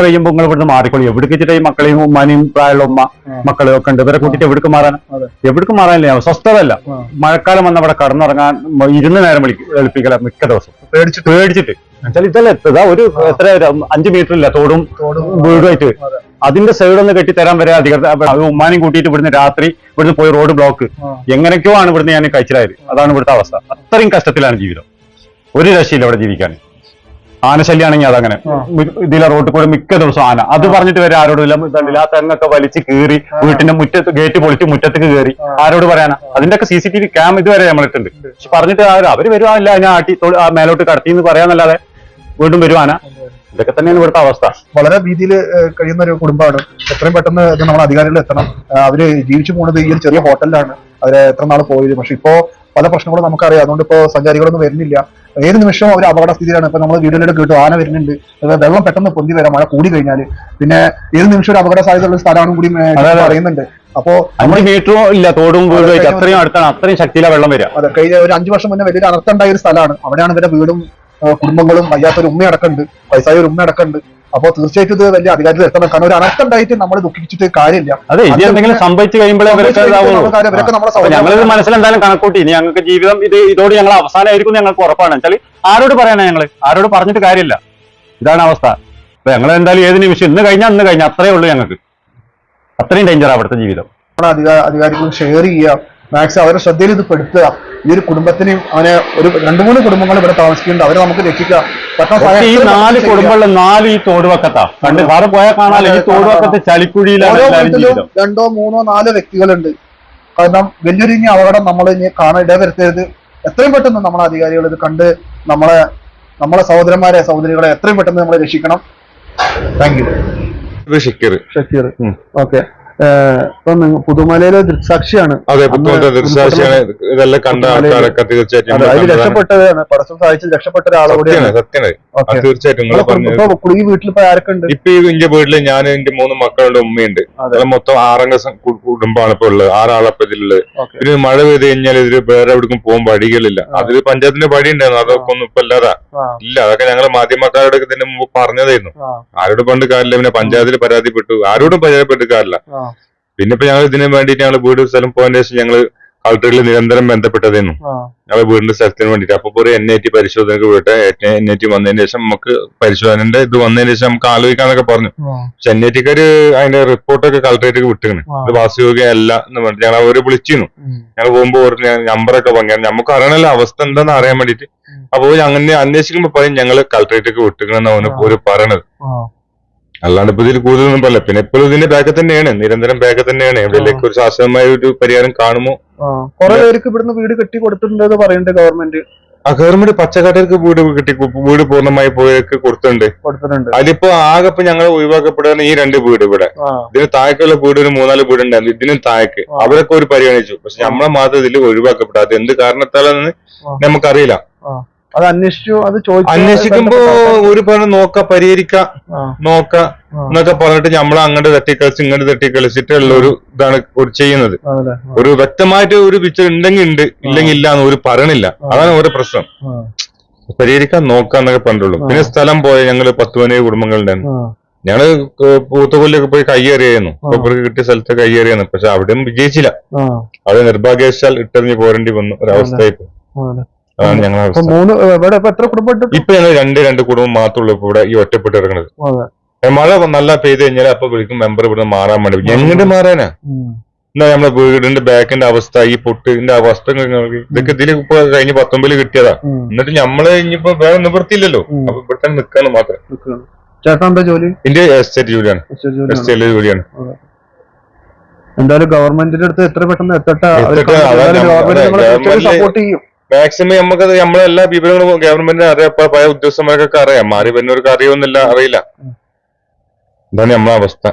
കഴിയുമ്പോൾ നിങ്ങൾ ഇവിടുന്ന് മാറിക്കോളി. എവിടേക്ക് വെച്ചിട്ട് ഈ മക്കളെയും ഉമ്മാനെയും പ്രായമുള്ള ഉമ്മ മക്കളും ഒക്കെ ഉണ്ട്. ഇവരെ കൂട്ടിയിട്ട് എവിടേക്ക് മാറാൻ. എവിടേക്ക് മാറാനില്ല. സ്വസ്ഥതല്ല മഴക്കാലം വന്ന അവിടെ കടന്നിറങ്ങാൻ ഇരുന്ന് നേരം വിളിക്കും എളുപ്പിക്കല മിക്ക ദിവസം പേടിച്ചിട്ട്? പേടിച്ചിട്ട്. എന്നുവെച്ചാൽ ഇതല്ല ഇതാ ഒരു എത്ര അഞ്ചു മീറ്റർ ഇല്ല തോടും വീടുമായിട്ട്. അതിന്റെ സൈഡ് ഒന്ന് കെട്ടിത്തരാൻ വരെ അധികം ഉമ്മാനെയും കൂട്ടിയിട്ട് ഇവിടുന്ന് രാത്രി ഇവിടുന്ന് പോയി റോഡ് ബ്ലോക്ക്. എങ്ങനെയൊക്കെയോ ആണ് ഇവിടുന്ന് ഞാൻ കഴിച്ചിലായത്. അതാണ് ഇവിടുത്തെ അവസ്ഥ. അത്രയും കഷ്ടത്തിലാണ് ജീവിതം. ഒരു രക്ഷയില്ല അവിടെ ജീവിക്കാൻ. ആനശല്യാണെങ്കിൽ അതങ്ങനെ. ഇതില റോഡിൽ കൂടെ മിക്ക ദിവസം ആന. അത് പറഞ്ഞിട്ട് വരെ ആരോടും ഇല്ല. ഇതുണ്ടല്ലോ, ആ തെങ്ങൊക്കെ വലിച്ച് കീറി വീട്ടിന്റെ മുറ്റത്ത് ഗേറ്റ് പൊളിച്ച് മുറ്റത്തേക്ക് കയറി ആരോട് പറയാനാ? അതിന്റെ ഒക്കെ C C T V cam ഇതുവരെ നമ്മളിട്ടുണ്ട് പക്ഷെ പറഞ്ഞിട്ട് ആരും അവർ വരുവാനില്ല ഞാൻ ആട്ടി ആ മേലോട്ട് കടത്തി എന്ന് പറയാന്നല്ലാതെ വീണ്ടും വരുവാന ഇതൊക്കെ തന്നെയാണ് ഇവിടുത്തെ അവസ്ഥ. വളരെ രീതിയിൽ കഴിയുന്ന ഒരു കുടുംബമാണ്. എത്രയും പെട്ടെന്ന് നമ്മൾ അധികാരികൾ എത്തണം. അവർ ജീവിച്ചു പോകുന്നത് ഈ ഒരു ചെറിയ ഹോട്ടലിലാണ്. അവരെ എത്ര നാൾ പോയത്. പക്ഷെ ഇപ്പോ പല പ്രശ്നങ്ങളും നമുക്കറിയാം. അതുകൊണ്ട് ഇപ്പോ സഞ്ചാരികളൊന്നും വരുന്നില്ല. ഏത് നിമിഷവും അവർ അപകട സ്ഥിതിയിലാണ് ഇപ്പൊ നമ്മൾ വീടുകളിലൂടെ കേട്ടു ആന വരുന്നുണ്ട്. വെള്ളം പെട്ടെന്ന് പൊന്തി വരാം മഴ കൂടി കഴിഞ്ഞാൽ പിന്നെ ഏത് നിമിഷം ഒരു അപകട സാധ്യതയുള്ള സ്ഥലമാണ് കൂടി. പറയുന്നുണ്ട്. അപ്പോ അഞ്ച് മീറ്ററും ഇല്ല തോടും അത്രയും അടുത്താണ് അത്രയും ശക്തിയിലാണ് വെള്ളം വരിക. അതെ കഴിഞ്ഞ ഒരു അഞ്ചു വർഷം മുന്നേ വലിയൊരു അനർത്ഥം ഉണ്ടായ ഒരു സ്ഥലമാണ്. അവിടെയാണ് ഇവരുടെ വീടും കുടുംബങ്ങളും വയ്യാത്തൊരു ഉമ്മ അടക്കമുണ്ട് വയസ്സായ ഒരു ഉമ്മ അടക്കമുണ്ട് അപ്പോൾ തീർച്ചയായിട്ടും ഇത് വലിയ അധികാരത്തിൽ എത്തണം കാരണം ഒരു അനർത്ഥം ഉണ്ടായിട്ട് നമ്മൾ ദുഃഖിച്ചിട്ട് കാര്യമില്ല. അതെ ഇത് എന്തെങ്കിലും സംഭവിച്ചു കഴിയുമ്പോഴേ അപ്പൊ ഞങ്ങളിത് മനസ്സിലെന്തായാലും കണക്കൂട്ടി. ഇനി ഞങ്ങൾക്ക് ജീവിതം ഇത് ഇതോട് ഞങ്ങൾ അവസാനമായിരിക്കും ഞങ്ങൾക്ക് ഉറപ്പാണ്. വെച്ചാൽ ആരോട് പറയാനാ ഞങ്ങൾ ആരോട് പറഞ്ഞിട്ട് കാര്യമില്ല. ഇതാണ് അവസ്ഥ. അപ്പൊ ഞങ്ങൾ എന്തായാലും ഏത് നിമിഷം ഇന്ന് കഴിഞ്ഞാൽ ഇന്ന് കഴിഞ്ഞാൽ അത്രേ ഉള്ളൂ ഞങ്ങൾക്ക്. അത്രയും ഡേഞ്ചർ അവിടുത്തെ ജീവിതം. അധികാരികളും ഷെയർ ചെയ്യുക. മാക്സിമം അവരെ ശ്രദ്ധയിൽ ഇത് പെടുത്തുക. ഈ ഒരു കുടുംബത്തിനെയും അവനെ ഒരു രണ്ടു മൂന്ന് കുടുംബങ്ങൾ ഇവിടെ താമസിക്കുന്നുണ്ട്. അവരെ നമുക്ക് രക്ഷിക്കുക. ഈ നാല്. കുടുംബങ്ങളിൽ നാല് ഈ തോടുവക്കത്താ. കണ്ട് വേറെ പോയാൽ കാണാല്ലോ ഈ തോടുവക്കത്ത് ചളിക്കുഴിയിലാണ് രണ്ടോ മൂന്നോ നാലോ വ്യക്തികളുണ്ട്. കാരണം വലിയൊരു ഇനി അപകടം നമ്മൾ ഇനി കാണാൻ ഇടവരുത്തരുത്. എത്രയും പെട്ടെന്ന് നമ്മളെ അധികാരികൾ ഇത് കണ്ട് നമ്മളെ നമ്മളെ സഹോദരന്മാരെ സഹോദരികളെ എത്രയും പെട്ടെന്ന് നമ്മളെ രക്ഷിക്കണം. Thank you Shikkar. Shakeer. Okay. ഇപ്പൊ പുതുമലയിലെ ദൃക്സാക്ഷിയാണ്. അതെ ഇതെല്ലാം കണ്ട ആൾക്കാരൊക്കെ തീർച്ചയായിട്ടും അതിൽ. രക്ഷപ്പെട്ടതാണ് പടക്കം സഹായിച്ച് രക്ഷപ്പെട്ട ഒരാളോടെയാണ് ഓക്കെ. തീർച്ചയായിട്ടും ഇപ്പൊ ഈ വീട്ടിൽ ഇപ്പൊ ആരൊക്കെ ഉണ്ട്? ഇപ്പൊ എന്റെ വീട്ടിൽ ഞാൻ എന്റെ മൂന്ന് മക്കളുടെ ഉമ്മയുണ്ട്. മൊത്തം ആറംഗ കുടുംബമാണ് ഇപ്പൊ ഉള്ളത്. ആറാളപ്പൊ ഇതിലുള്ളത്. പിന്നെ മഴ പെയ്ത് കഴിഞ്ഞാൽ ഇതിൽ വേറെ എവിടേക്കും പോകാൻ വഴികളില്ല. അതിൽ പഞ്ചായത്തിന്റെ വഴി ഉണ്ടായിരുന്നു. അതൊക്കെ ഒന്നും ഇപ്പൊ ഇല്ലാതാ. ഇല്ല അതൊക്കെ ഞങ്ങൾ മാധ്യമക്കാരോടൊക്കെ ഇതിന് മുമ്പ് പറഞ്ഞതായിരുന്നു. ആരോട് പണ്ട് കാര്യമില്ല പിന്നെ പഞ്ചായത്തിൽ പരാതിപ്പെട്ടു. ആരോടും പരാതിപ്പെട്ട് കാര്യമില്ല. ആ. പിന്നെ ഇപ്പൊ ഞങ്ങൾ ഇതിന് വേണ്ടിട്ട് ഞങ്ങൾ വീട് സ്ഥലം പോയതിനു ശേഷം ഞങ്ങൾ കളക്ടറിൽ നിരന്തരം ബന്ധപ്പെട്ടതായിരുന്നു ഞങ്ങൾ വീടിന്റെ സ്ഥലത്തിന് വേണ്ടിട്ട്. അപ്പൊ ഒരു എൻ ഐ ടി പരിശോധനക്ക് വിട്ടെ എൻ ഐ ടി വന്നതിന് ശേഷം നമുക്ക് പരിശോധനന്റെ ഇത് വന്നതിന് ശേഷം നമുക്ക് ആലോചിക്കാന്നൊക്കെ പറഞ്ഞു. പക്ഷെ എൻ ഐ ടിക്കാര് അതിന്റെ റിപ്പോർട്ടൊക്കെ കളക്ടറേറ്റ് വിട്ടിരുന്നു അത് ഇത് വാസയോഗ്യമല്ല എന്ന് പറഞ്ഞിട്ട് ഞങ്ങൾ അവരെ വിളിച്ചിരുന്നു. ഞങ്ങൾ പോകുമ്പോൾ ഒരു നമ്പറൊക്കെ പങ്കു നമുക്ക് അറിയണല്ലോ അവസ്ഥ എന്താന്ന് അറിയാൻ വേണ്ടിട്ട്. അപ്പൊ അങ്ങനെ അന്വേഷിക്കുമ്പോ പറയും ഞങ്ങൾ കളക്ടറേറ്റൊക്കെ വിട്ടിക്കണെന്ന് അവന് ഒരു പറയണത്. അല്ലാണ്ട് ഇപ്പൊ ഇതിൽ കൂടുതലൊന്നും പറയില്ല. പിന്നെ ഇപ്പോഴും ഇതിന്റെ ബാക്ക് തന്നെയാണ്. നിരന്തരം ബാക്ക് തന്നെയാണ്. എവിടെയൊക്കെ ഒരു ശാസ്ത്രമായ ഒരു പരിഹാരം കാണുമോ? കൊറേ പേർക്ക് ഇവിടുന്ന് വീട് കെട്ടി കൊടുത്തിട്ടുണ്ട് പറയുന്നുണ്ട് ഗവൺമെന്റ് ആ ഗവൺമെന്റ് പച്ചക്കാട്ടർക്ക് വീട് കിട്ടി വീട് പൂർണമായി പോയൊക്കെ കൊടുത്തിട്ടുണ്ട്. കൊടുത്തിട്ടുണ്ട്. അതിപ്പോ ആകെ ഇപ്പൊ ഞങ്ങൾ ഒഴിവാക്കപ്പെടുന്ന ഈ രണ്ട് വീട് ഇവിടെ. ഇതിന് താഴേക്കുള്ള വീട് ഒരു മൂന്നാൽ വീട് ഉണ്ടായിരുന്നു ഇതിനും താഴേക്ക്. അവരൊക്കെ ഒരു പരിഗണിച്ചു. പക്ഷെ നമ്മളെ മാത്രം ഇതിൽ ഒഴിവാക്കപ്പെട്ടു അത് എന്ത് കാരണത്താലെന്ന്. നമുക്കറിയില്ല. അത് അന്വേഷിച്ചു അത് ചോദിച്ചു. അന്വേഷിക്കുമ്പോ ഒരു പറഞ്ഞു നോക്ക പരിഹരിക്ക നോക്ക എന്നൊക്കെ പറഞ്ഞിട്ട് നമ്മൾ അങ്ങോട്ട് തട്ടിക്കളിച്ച് ഇങ്ങോട്ട് തട്ടിക്കളിച്ചിട്ടുള്ള ഒരു ഇതാണ് ഒരു ചെയ്യുന്നത്. ഒരു വ്യക്തമായിട്ട് ഒരു പിക്ചർ ഉണ്ടെങ്കിൽ ഉണ്ട് ഇല്ലെങ്കിൽ ഇല്ല എന്ന് ഒരു പറയണില്ല. അതാണ് ഒരു പ്രശ്നം. പരിഹരിക്കാൻ പരിഹരിക്കാൻ നോക്കാന്നൊക്കെ പറഞ്ഞിട്ടുള്ളൂ. പിന്നെ സ്ഥലം പോയ ഞങ്ങൾ പത്ത് പതിനേഴ് കുടുംബങ്ങളുണ്ടായിരുന്നു. ഞങ്ങൾ പൂത്തുകൊല്ലൊക്കെ പോയി കയ്യേറിയായിരുന്നു. ഒപ്പർക്ക് ഇവർക്ക് കിട്ടിയ സ്ഥലത്ത് കയ്യേറിയായിരുന്നു. പക്ഷെ അവിടെയും വിജയിച്ചില്ല. അവിടെ നിർഭാഗ്യവശാൽ ഇട്ടെറിഞ്ഞ് പോരേണ്ടി വന്നു ഒരവസ്ഥയായി അവസ്ഥ. മൂന്ന് ഇവിടെ എത്ര കുടുംബം ഇപ്പൊ? ഞങ്ങൾ രണ്ട് രണ്ട് കുടുംബം മാത്രമുള്ളൂ ഇപ്പൊ ഇവിടെ ഈ ഒറ്റപ്പെട്ട് കിടക്കുന്നത് മഴ നല്ല പെയ്ത് കഴിഞ്ഞാൽ അപ്പൊ വിളിക്കും മെമ്പർ ഇവിടെ മാറാൻ വേണ്ടി. എങ്ങനെ മാറാനാ. എന്നാ നമ്മളെ വീടിന്റെ ബാക്കിന്റെ അവസ്ഥ ഈ പൊട്ടിന്റെ അവസ്ഥ ഇതൊക്കെ ഇതിൽ ഇപ്പൊ കഴിഞ്ഞ പത്തൊമ്പതിൽ കിട്ടിയതാ. എന്നിട്ട് നമ്മൾ ഇനിയിപ്പോ വേറെ നിവൃത്തിയില്ലല്ലോ. അപ്പൊ ഇവിടെ തന്നെ മാത്രം. നിൽക്കുകയാണ്. ചേട്ടാ എന്താ ജോലി? എന്റെ എസ്റ്റേറ്റ് ജോലിയാണ്. എസ്റ്റേറ്റ് ജോലിയാണോ? എന്തായാലും ഗവൺമെന്റിന്റെ അടുത്ത് എത്ര പെട്ടെന്ന് എത്തട്ടെ? സപ്പോർട്ട് ചെയ്യും. മാക്സിമം നമുക്ക് നമ്മളെ എല്ലാ വിവരങ്ങളും ഗവൺമെന്റിന് അറിയാം. പല പഴയ ഉദ്യോഗസ്ഥന്മാർക്കൊക്കെ അറിയാം. മാറി വരുന്നവർക്ക് അറിയുമെന്നില്ല അറിയില്ല. ഇതാണ് നമ്മളെ അവസ്ഥ.